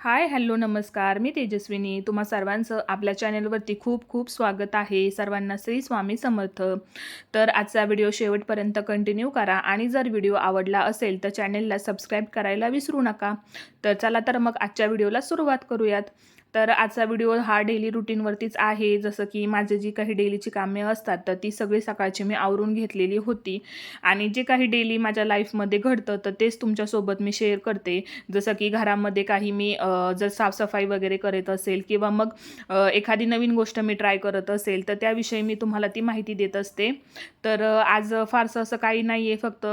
Hi hello नमस्कार. मी तेजस्विनी. तुम्हा सर्वांचं आपल्या चॅनलवरती खूप खूप स्वागत आहे. सर्वांना श्री स्वामी समर्थ. तर आजचा व्हिडिओ शेवटपर्यंत कंटिन्यू करा आणि जर व्हिडिओ आवडला असेल तर चॅनलला सबस्क्राईब करायला विसरू नका. तर चला तर मग आजच्या व्हिडिओला सुरुवात करूयात. तर आजचा व्हिडिओ हा डेली रुटीनवरतीच आहे. जसं की माझे जी काही डेलीची कामे असतात तर ती सगळी सकाळची मी आवरून घेतलेली होती. आणि जे काही डेली माझ्या लाईफमध्ये घडतं तर तेच तुमच्यासोबत मी शेअर करते. जसं की घरामध्ये काही मी जर साफसफाई वगैरे करत असेल किंवा मग एखादी नवीन गोष्ट मी ट्राय करत असेल तर त्याविषयी मी तुम्हाला ती माहिती देत असते. तर आज फारसं असं काही नाही आहे फक्त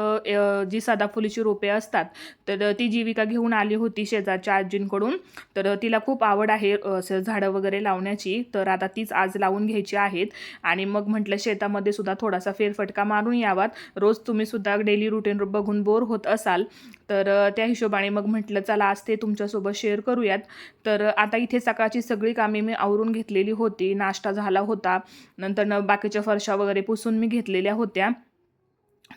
जी सदाफुलीची रोपे असतात तर ती जीविका घेऊन आली होती शेजारच्या आजींकडून. तर तिला खूप आवड आहे. आहे असं झाडं वगैरे लावण्याची तर आता तीच आज लावून घ्यायची आहेत. आणि मग म्हटलं शेतामध्ये सुद्धा थोडासा फेरफटका मारून यावात. रोज तुम्ही सुद्धा डेली रुटीन बघून बोर होत असाल. तर त्या हिशोबाने मग म्हटलं चला आज ते तुमच्यासोबत शेअर करूयात. तर आता इथे सकाळची सगळी कामे मी आवरून घेतलेली होती. नाश्ता झाला होता. नंतर न बाकीच्या फरशा वगैरे पुसून मी घेतलेल्या होत्या.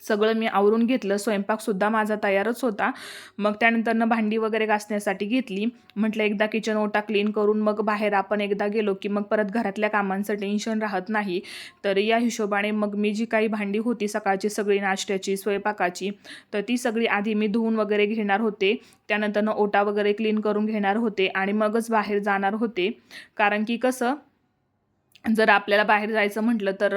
सगळं मी आवरून घेतलं. स्वयंपाकसुद्धा माझा तयारच होता. मग त्यानंतरनं भांडी वगैरे घासण्यासाठी घेतली. म्हटलं एकदा किचन ओटा क्लीन करून मग बाहेर आपण एकदा गेलो की मग परत घरातल्या कामांचं टेन्शन राहत नाही. तर या हिशोबाने मग मी जी काही भांडी होती सकाळची सगळी नाश्त्याची स्वयंपाकाची तर ती सगळी आधी मी धुवून वगैरे घेणार होते. त्यानंतरनं ओटा वगैरे क्लीन करून घेणार होते आणि मगच बाहेर जाणार होते. कारण की कसं जर आपल्याला बाहेर जायचं म्हटलं तर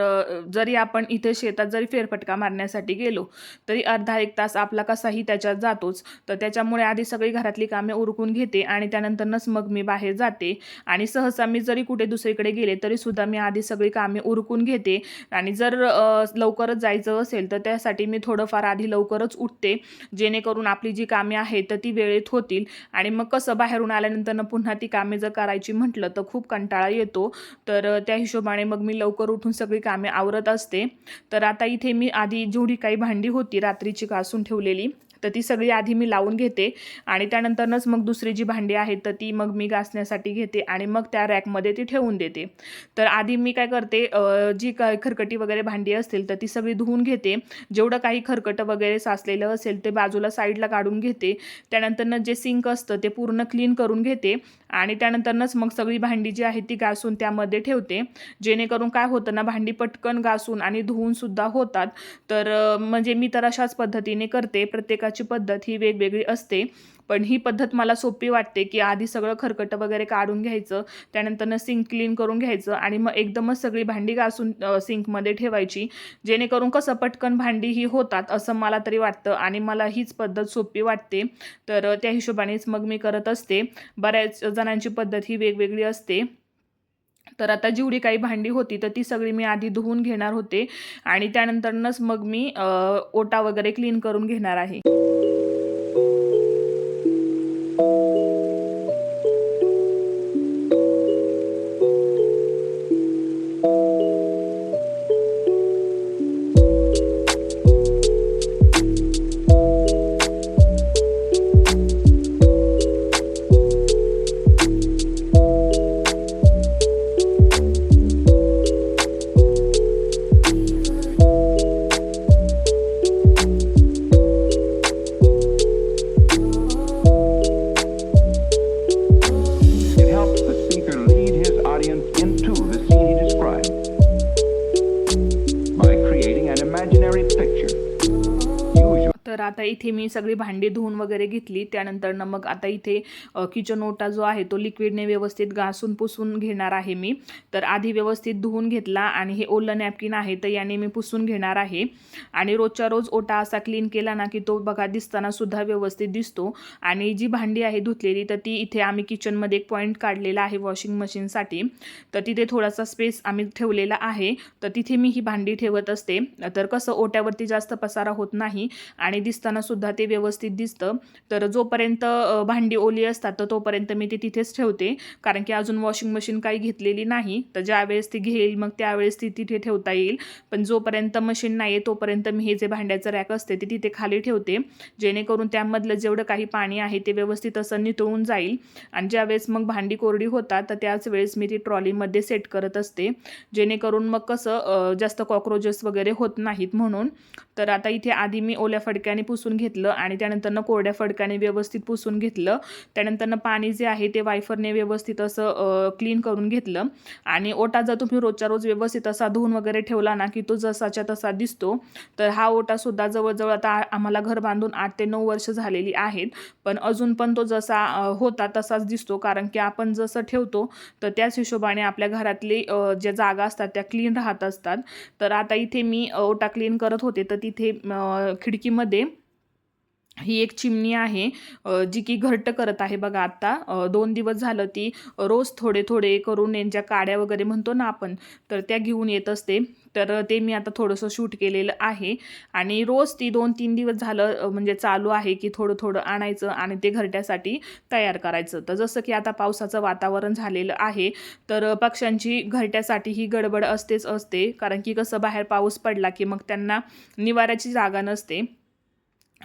जरी आपण इथे शेतात जरी फेरफटका मारण्यासाठी गेलो तरी अर्धा एक तास आपला कसाही त्याच्यात जातोच. तर त्याच्यामुळे आधी सगळी घरातली कामे उरकून घेते आणि त्यानंतरनच मग मी बाहेर जाते. आणि सहसा मी जरी कुठे दुसरीकडे गेले तरीसुद्धा मी आधी सगळी कामे उरकून घेते. आणि जर लवकरच जायचं असेल तर त्यासाठी मी थोडंफार आधी लवकरच उठते. जेणेकरून आपली जी कामे आहेत तर ती वेळेत होतील. आणि मग कसं बाहेरून आल्यानंतर पुन्हा ती कामे जर करायची म्हटलं तर खूप कंटाळा येतो. तर त्या त्या हिशोबाने मग मी लवकर उठून सगळी कामे आवरत असते. तर आता इथे मी आधी जेवढी काही भांडी होती रात्रीची घासून ठेवलेली तर ती सगळी आधी मी लावून घेते आणि त्यानंतरनंच मग दुसरी जी भांडी आहेत तर ती मग मी घासण्यासाठी घेते आणि मग त्या रॅकमध्ये ती ठेवून देते. तर आधी मी काय करते जी काय खरकटी वगैरे भांडी असतील तर ती सगळी धुवून घेते. जेवढं काही खरकटं वगैरे साचलेलं असेल ते बाजूला साईडला काढून घेते. त्यानंतरनं जे सिंक असतं ते पूर्ण क्लीन करून घेते आणि त्यानंतरनंच मग सगळी भांडी जी आहे ती घासून त्यामध्ये ठेवते. जेणेकरून काय होतं ना भांडी पटकन घासून आणि धुवूनसुद्धा होतात. तर म्हणजे मी तर अशाच पद्धतीने करते. प्रत्येकाची पद्धत ही वेगवेगळी असते. पण ही पद्धत मला सोपी वाटते की आधी सगळं खरकटं वगैरे काढून घ्यायचं त्यानंतरनं सिंक क्लीन करून घ्यायचं आणि मग एकदमच सगळी भांडी घासून सिंकमध्ये ठेवायची. जेणेकरून कसं पटकन भांडी ही होतात असं मला तरी वाटतं आणि मला हीच पद्धत सोपी वाटते. तर त्या हिशोबानेच मग मी करत असते. बऱ्याच जणांची पद्धत ही वेगवेगळी असते. तर आता जेवढी काही भांडी होती तर ती सगळी मी आधी धुवून घेणार होते आणि त्यानंतरनंच मग मी ओटा वगैरे क्लीन करून घेणार आहे. आता इथे मी सगळी भांडी धुवून वगैरे घेतली. त्यानंतरनं मग आता इथे किचन ओटा जो आहे तो लिक्विडने व्यवस्थित घासून पुसून घेणार आहे मी. तर आधी व्यवस्थित धुवून घेतला आणि हे ओलं नॅपकिन आहे तर याने मी पुसून घेणार आहे. आणि रोजच्या रोज ओटा असा क्लीन केला ना की तो बघा दिसताना सुद्धा व्यवस्थित दिसतो. आणि जी भांडी आहे धुतलेली तर ती इथे आम्ही किचनमध्ये एक पॉईंट काढलेला आहे वॉशिंग मशीनसाठी तर तिथे थोडासा स्पेस आम्ही ठेवलेला आहे. तर तिथे मी ही भांडी ठेवत असते. तर कसं ओट्यावरती जास्त पसारा होत नाही आणि दिसताना सुद्धा ते व्यवस्थित दिसतं. तर जोपर्यंत भांडी ओली असतात तर तोपर्यंत मी ती तिथेच ठेवते. कारण की अजून वॉशिंग मशीन काही घेतलेली नाही. तर ज्यावेळेस ती घेईल मग त्यावेळेस ती तिथे ठेवता येईल. पण जोपर्यंत मशीन नाही आहे तोपर्यंत मी हे जे भांड्याचं रॅक असते ते तिथे खाली ठेवते. जेणेकरून त्यामधलं जेवढं काही पाणी आहे ते व्यवस्थित असं नितळून जाईल. आणि ज्यावेळेस मग भांडी कोरडी होतात तर त्याच वेळेस मी ती ट्रॉलीमध्ये सेट करत असते. जेणेकरून मग कसं जास्त कॉक्रोचेस वगैरे होत नाहीत म्हणून. तर आता इथे आधी मी ओल्या फडक्याने पुसून घेतलं आणि त्यानंतरनं कोरड्या फडकाने व्यवस्थित पुसून घेतलं. त्यानंतरनं पाणी जे आहे ते वायफरने व्यवस्थित असं क्लीन करून घेतलं. आणि ओटा जर तुम्ही रोजच्या रोज व्यवस्थित असा धुवून वगैरे ठेवला ना की तो जसाच्या तसा दिसतो तर हा ओटासुद्धा जवळजवळ आता आम्हाला घर बांधून आठ ते नऊ वर्ष झालेली आहेत. पण अजून पण तो जसा होता तसाच दिसतो. कारण की आपण जसं ठेवतो तर त्याच हिशोबाने आपल्या घरातली ज्या जागा असतात त्या क्लीन राहत असतात. तर आता इथे मी ओटा क्लीन करत होते. तर तिथे खिडकीमध्ये ही एक चिमणी आहे जी की घरट करत आहे बघा आत्ता दोन दिवस झालं ती रोज थोडे थोडे करून यांच्या काड्या वगैरे म्हणतो ना आपण तर त्या घेऊन येत असते. तर ते मी आता थोडंसं शूट केलेलं आहे. आणि रोज ती दोन तीन दिवस झालं म्हणजे चालू आहे की थोडं थोडं आणायचं आणि ते घरट्यासाठी तयार करायचं. तर जसं की आता पावसाचं वातावरण झालेलं आहे तर पक्ष्यांची घरट्यासाठी ही गडबड असतेच असते. कारण की कसं बाहेर पाऊस पडला की मग त्यांना निवाऱ्याची जागा नसते.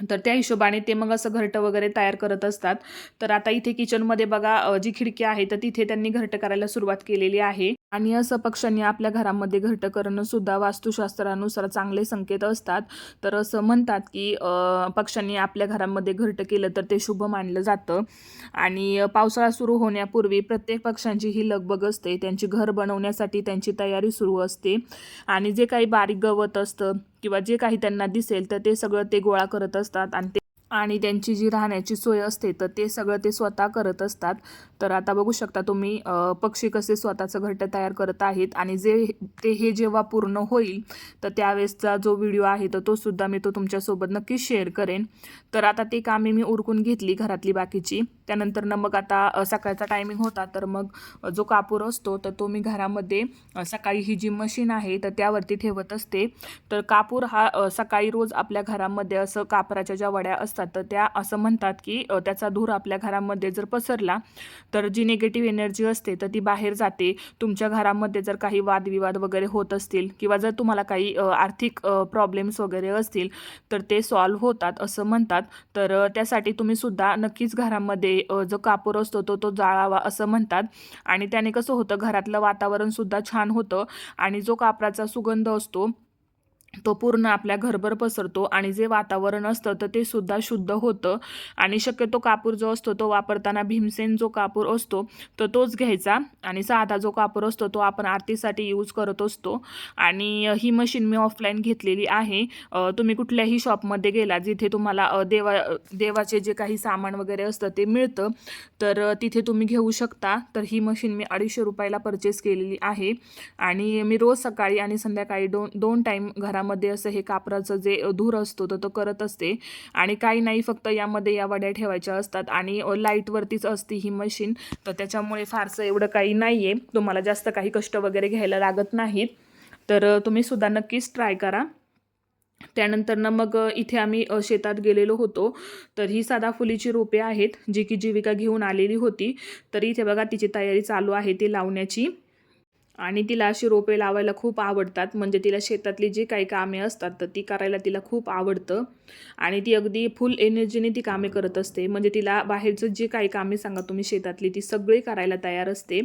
तर त्या हिशोबाने ते मग असं घरटं वगैरे तयार करत असतात. तर आता इथे किचनमध्ये बघा जी खिडकी आहे तर तिथे त्यांनी घरटं करायला सुरुवात केलेली आहे. आणि असं पक्ष्यांनी आपल्या घरामध्ये घरटं करणं सुद्धा वास्तुशास्त्रानुसार चांगले संकेत असतात. तर असं म्हणतात की पक्षांनी पक्ष्यांनी आपल्या घरामध्ये घरटं केलं तर ते शुभ मानलं जातं. आणि पावसाळा सुरू होण्यापूर्वी प्रत्येक पक्ष्यांची ही लगबग असते. त्यांची घर बनवण्यासाठी त्यांची तयारी सुरू असते. आणि जे काही बारीक गवत असतं किंवा जे काही त्यांना दिसेल तर ते सगळं ते गोळा करत असतात आणि ते आणि त्यांची जी राहण्याची सोय असते तर ते सगळं ते स्वतः करत असतात. तर आता बघू शकता तुम्ही पक्षी कसे स्वतःचं घरटं तयार करत आहेत आणि जे ते हे जेव्हा पूर्ण होईल तर त्यावेळेसचा जो व्हिडिओ आहे तर तो सुद्धा मी तो तुमच्यासोबत नक्कीच शेअर करेन. तर आता ती कामे मी उरकून घेतली घरातली बाकीची. त्यानंतर ना मग आता सकाळचा टायमिंग होता तर मग जो कापूर असतो तर तो मी घरामध्ये सकाळी ही जी मशीन आहे तर त्यावरती ठेवत असते. तर कापूर हा सकाळी रोज आपल्या घरामध्ये असं कापराच्या ज्या वड्या असतात तर त्या असं म्हणतात की त्याचा धूर आपल्या घरामध्ये जर पसरला तर जी निगेटिव्ह एनर्जी असते तर ती बाहेर जाते. तुमच्या घरामध्ये जर काही वादविवाद वगैरे होत असतील किंवा जर तुम्हाला काही आर्थिक प्रॉब्लेम्स वगैरे असतील तर ते सॉल्व्ह होतात असं म्हणतात. तर त्यासाठी तुम्ही सुद्धा नक्कीच घरामध्ये जो कापूर असतो तो तो जाळावा असं म्हणतात. आणि त्याने कसं होतं घरातलं वातावरणसुद्धा छान होतं. आणि जो कापराचा सुगंध असतो तो पूर्ण आपल्या घरभर पसरतो आणि जे वातावरण असतं तर ते सुद्धा शुद्ध होतं. आणि शक्यतो कापूर जो असतो तो वापरताना भीमसेन जो कापूर असतो तर तोच घ्यायचा. आणि साधा जो कापूर असतो तो आपण आरतीसाठी यूज करत असतो. आणि ही मशीन मी ऑफलाईन घेतलेली आहे. तुम्ही कुठल्याही शॉपमध्ये गेला जिथे तुम्हाला देवा देवाचे जे काही सामान वगैरे असतं ते मिळतं. तर तिथे तुम्ही घेऊ शकता. तर ही मशीन मी अडीचशे रुपयाला परचेस केलेली आहे. आणि मी रोज सकाळी आणि संध्याकाळी दोन दोन टाईम घरामध्ये असं हे कापराचं जे धूर असतो तर तो करत असते. आणि काही नाही फक्त यामध्ये या वड्या ठेवायच्या असतात. आणि लाईटवरतीच असते ही मशीन. तर त्याच्यामुळे फारसं एवढं काही नाही आहे तुम्हाला जास्त काही कष्ट वगैरे घ्यायला लागत नाहीत तर तुम्ही सुद्धा नक्कीच ट्राय करा. त्यानंतर ना मग इथे आम्ही शेतात गेलेलो होतो. तर ही सदाफुलीची रोपे आहेत जी की जीविका घेऊन आलेली होती. तर इथे बघा तिची तयारी चालू आहे ती लावण्याची. आणि तिला अशी रोपे लावायला खूप आवडतात. म्हणजे तिला शेतातली जी काही कामे असतात तर ती करायला तिला खूप आवडतं. आणि ती अगदी फुल एनर्जीने ती कामे करत असते. म्हणजे तिला बाहेरचं जे काही कामे सांगा तुम्ही शेतातली ती सगळी करायला तयार असते.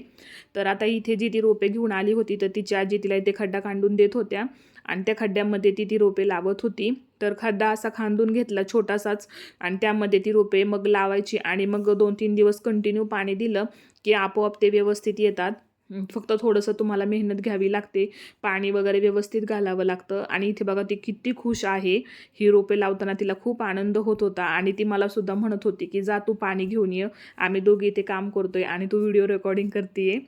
तर आता इथे जी ती रोपे घेऊन आली होती तर तिची आजी तिला इथे खड्डा खांडून देत होत्या. आणि त्या खड्ड्यामध्ये ती ती रोपे लावत होती. तर खड्डा असा खांदून घेतला छोटासाच आणि त्यामध्ये ती रोपे मग लावायची आणि मग दोन तीन दिवस कंटिन्यू पाणी दिलं की आपोआप ते व्यवस्थित येतात. फक्त थोडंसं तुम्हाला मेहनत घ्यावी लागते पाणी वगैरे व्यवस्थित घालावं लागतं आणि इथे बघा ती किती खुश आहे. ही रोपे लावताना तिला खूप आनंद होत होता आणि ती मला सुद्धा म्हणत होती की जा तू पाणी घेऊन ये आम्ही दोघी इथे काम करतोय आणि तू व्हिडिओ रेकॉर्डिंग करते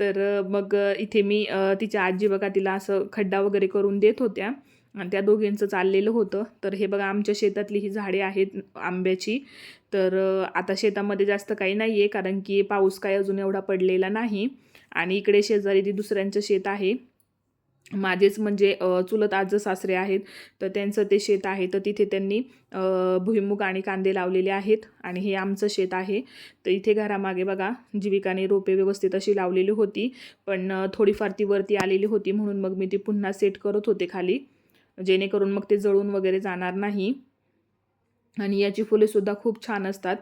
तर मग इथे मी तिच्या आजी बघा तिला असं खड्डा वगैरे करून देत होत्या. आणि त्या दोघींचं चाललेलं होतं. तर हे बघा आमच्या शेतातली ही झाडे आहेत आंब्याची. तर आता शेतामध्ये जास्त काही नाही आहे कारण की पाऊस काय अजून एवढा पडलेला नाही. आणि इकडे शेजारी ती दुसऱ्यांचं शेत आहे माझेच म्हणजे चुलत आज सासरे आहेत. तर त्यांचं ते शेत आहे. तर तिथे त्यांनी भुईमुग आणि कांदे लावलेले आहेत. आणि हे आमचं शेत आहे. तर इथे घरामागे बघा जीविकाने रोपे व्यवस्थित अशी लावलेली होती. पण थोडीफार ती वरती आलेली होती म्हणून मग मी ती पुन्हा सेट करत होते खाली. जेणेकरून मग ते जळून वगैरे जाणार नाही. आणि याची फुलेसुद्धा खूप छान असतात.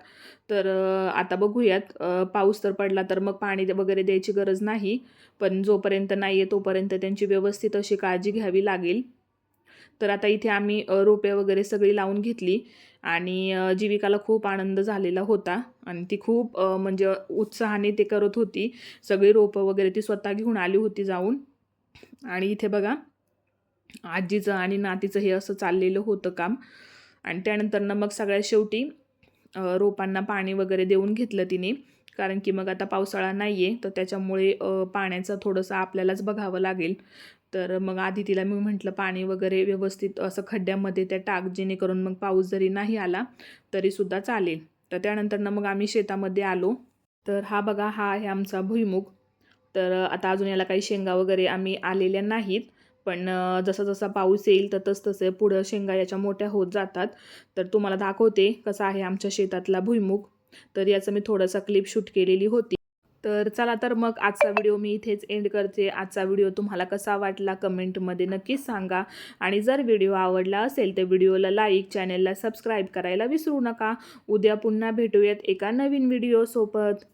तर आता बघूयात पाऊस तर पडला तर मग पाणी वगैरे द्यायची गरज नाही. पण जोपर्यंत नाही आहे तोपर्यंत त्यांची व्यवस्थित अशी काळजी घ्यावी लागेल. तर आता इथे आम्ही रोपे वगैरे सगळी लावून घेतली. आणि जीविकाला खूप आनंद झालेला होता. आणि ती खूप म्हणजे उत्साहाने ते करत होती. सगळी रोपं वगैरे ती स्वतः घेऊन आली होती जाऊन. आणि इथे बघा आजीचं आणि नातीचं हे असं चाललेलं होतं काम. आणि त्यानंतरनं मग सगळ्यात शेवटी रोपांना पाणी वगैरे देऊन घेतलं तिने. कारण की मग आता पावसाळा नाही आहे तर त्याच्यामुळे पाण्याचं थोडंसं आपल्यालाच बघावं लागेल. तर मग आधी तिला मी म्हटलं पाणी वगैरे व्यवस्थित असं खड्ड्यामध्ये त्या टाक जेणेकरून मग पाऊस जरी नाही आला तरीसुद्धा चालेल. तर त्यानंतरनं मग आम्ही शेतामध्ये आलो. तर हा बघा हा आहे आमचा भुईमुग. तर आता अजून याला काही शेंगा वगैरे आम्ही आलेल्या नाहीत. पण जसा जसा पाऊस येईल तसं तसे पुढं शेंगा याच्या मोठ्या होत जातात. तर तुम्हाला दाखवते कसा आहे आमच्या शेतातला भुईमुग. तर याचं मी थोडासा क्लिप शूट केलेली होती. तर चला तर मग आजचा व्हिडिओ मी इथेच एंड करते. आजचा व्हिडिओ तुम्हाला कसा वाटला कमेंटमध्ये नक्कीच सांगा. आणि जर व्हिडिओ आवडला असेल तर व्हिडिओला लाईक चॅनेलला सबस्क्राईब करायला विसरू नका. उद्या पुन्हा भेटूयात एका नवीन व्हिडिओसोबत